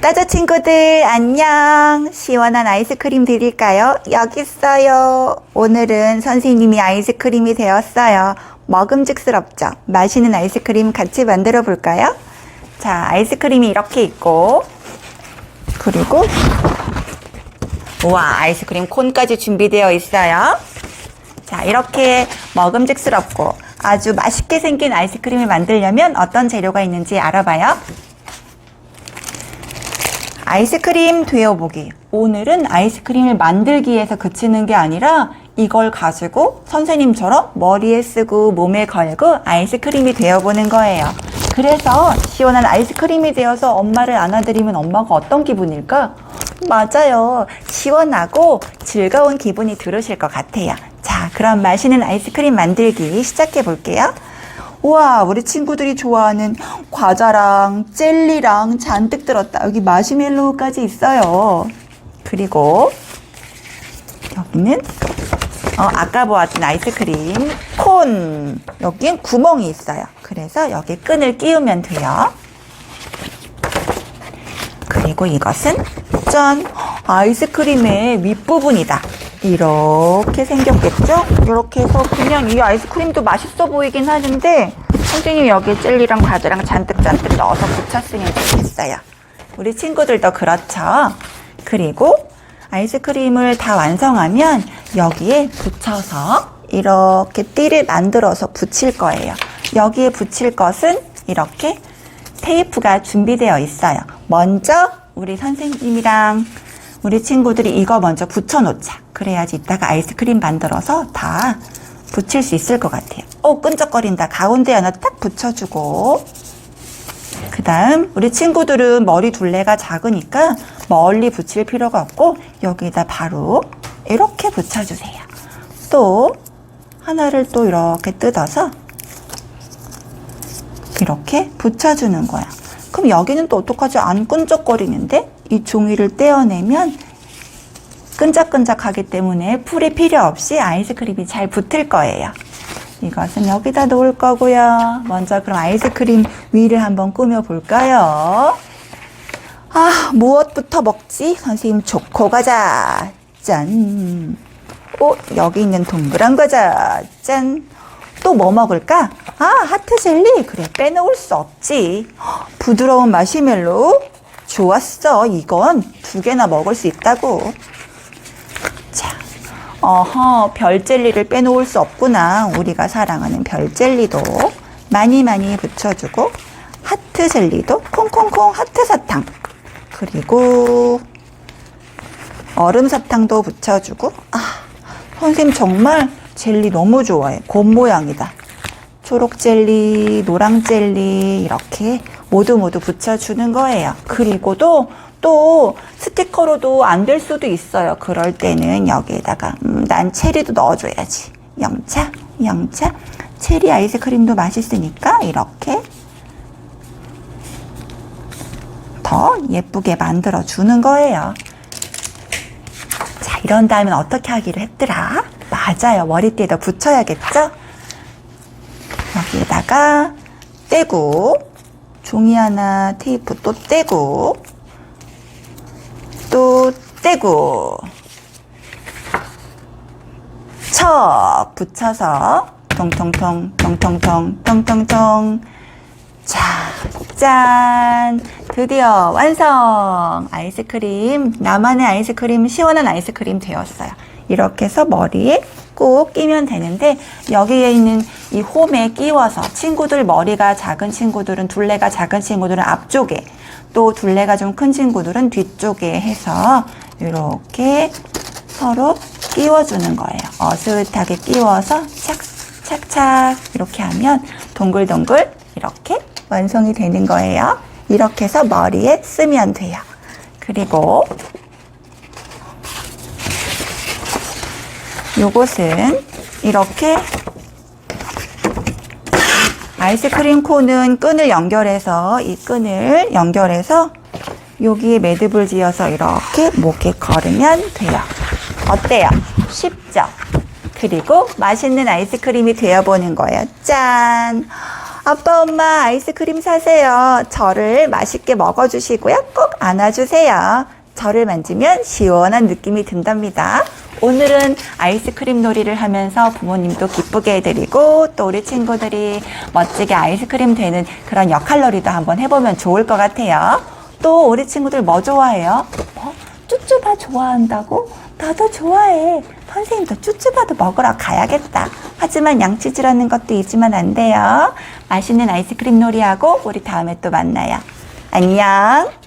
따자 친구들 안녕 시원한 아이스크림 드릴까요? 여기 있어요 오늘은 선생님이 아이스크림이 되었어요 먹음직스럽죠? 맛있는 아이스크림 같이 만들어 볼까요? 자 아이스크림이 이렇게 있고 그리고 우와 아이스크림 콘까지 준비되어 있어요 자 이렇게 먹음직스럽고 아주 맛있게 생긴 아이스크림을 만들려면 어떤 재료가 있는지 알아봐요 아이스크림 되어보기. 오늘은 아이스크림을 만들기에서 그치는 게 아니라 이걸 가지고 선생님처럼 머리에 쓰고 몸에 걸고 아이스크림이 되어보는 거예요. 그래서 시원한 아이스크림이 되어서 엄마를 안아드리면 엄마가 어떤 기분일까? 맞아요. 시원하고 즐거운 기분이 들으실 것 같아요. 자, 그럼 맛있는 아이스크림 만들기 시작해 볼게요. 우와, 우리 친구들이 좋아하는 과자랑 젤리랑 잔뜩 들었다. 여기 마시멜로우까지 있어요. 그리고 여기는 어, 아까 보았던 아이스크림 콘. 여긴 구멍이 있어요. 그래서 여기 끈을 끼우면 돼요. 그리고 이것은 짠! 아이스크림의 윗부분이다. 이렇게 생겼겠죠? 이렇게 해서 그냥 이 아이스크림도 맛있어 보이긴 하는데 선생님이 여기에 젤리랑 과자랑 잔뜩잔뜩 넣어서 붙였으면 좋겠어요. 우리 친구들도 그렇죠? 그리고 아이스크림을 다 완성하면 여기에 붙여서 이렇게 띠를 만들어서 붙일 거예요. 여기에 붙일 것은 이렇게 테이프가 준비되어 있어요. 먼저 우리 선생님이랑 우리 친구들이 이거 먼저 붙여놓자. 그래야지 이따가 아이스크림 만들어서 다 붙일 수 있을 것 같아요. 어, 끈적거린다. 가운데 하나 딱 붙여주고. 그 다음, 우리 친구들은 머리 둘레가 작으니까 멀리 붙일 필요가 없고, 여기다 바로 이렇게 붙여주세요. 또, 하나를 또 이렇게 뜯어서, 이렇게 붙여주는 거야. 그럼 여기는 또 어떡하지? 안 끈적거리는데? 이 종이를 떼어내면 끈적끈적하기 때문에 풀이 필요 없이 아이스크림이 잘 붙을 거예요. 이것은 여기다 놓을 거고요. 먼저 그럼 아이스크림 위를 한번 꾸며 볼까요? 아, 무엇부터 먹지? 선생님 초코 과자. 짠. 어, 여기 있는 동그란 과자. 짠. 또 뭐 먹을까? 아, 하트 젤리. 그래, 빼놓을 수 없지. 부드러운 마시멜로우. 좋았어. 이건 두 개나 먹을 수 있다고. 자, 어허, 별 젤리를 빼놓을 수 없구나. 우리가 사랑하는 별 젤리도 많이 많이 붙여주고, 하트 젤리도 콩콩콩 하트 사탕. 그리고 얼음 사탕도 붙여주고, 아, 선생님 정말 젤리 너무 좋아해. 곰 모양이다. 초록 젤리, 노랑 젤리, 이렇게 모두 모두 붙여주는 거예요. 그리고도 또 스티커로도 안 될 수도 있어요. 그럴 때는 여기에다가, 음, 난 체리도 넣어줘야지. 영차, 영차. 체리 아이스크림도 맛있으니까 이렇게 더 예쁘게 만들어 주는 거예요. 자, 이런 다음엔 어떻게 하기로 했더라? 맞아요. 머리띠에다 붙여야겠죠? 여기에다가 떼고, 종이 하나 테이프 또 떼고, 또 떼고, 척 붙여서, 통통통, 통통통, 통통통. 자, 짠! 드디어 완성! 아이스크림, 나만의 아이스크림, 시원한 아이스크림 되었어요. 이렇게 해서 머리에 꼭 끼면 되는데, 여기에 있는 이 홈에 끼워서 친구들 머리가 작은 친구들은, 둘레가 작은 친구들은 앞쪽에, 또 둘레가 좀 큰 친구들은 뒤쪽에 해서 이렇게 서로 끼워주는 거예요. 어슷하게 끼워서 착, 착착 이렇게 하면 동글동글 이렇게 완성이 되는 거예요. 이렇게 해서 머리에 쓰면 돼요. 그리고 요것은 이렇게 아이스크림 콘은 끈을 연결해서 이 끈을 연결해서 여기에 매듭을 지어서 이렇게 목에 걸으면 돼요. 어때요? 쉽죠? 그리고 맛있는 아이스크림이 되어보는 거예요. 짠! 아빠, 엄마 아이스크림 사세요. 저를 맛있게 먹어주시고요. 꼭 안아주세요. 저를 만지면 시원한 느낌이 든답니다. 오늘은 아이스크림 놀이를 하면서 부모님도 기쁘게 해드리고 또 우리 친구들이 멋지게 아이스크림 되는 그런 역할 놀이도 한번 해보면 좋을 것 같아요. 또 우리 친구들 뭐 좋아해요? 어? 쭈쭈바 좋아한다고? 나도 좋아해. 선생님도 쭈쭈바도 먹으러 가야겠다. 하지만 양치질하는 것도 잊으면 안 돼요. 맛있는 아이스크림 놀이하고 우리 다음에 또 만나요. 안녕.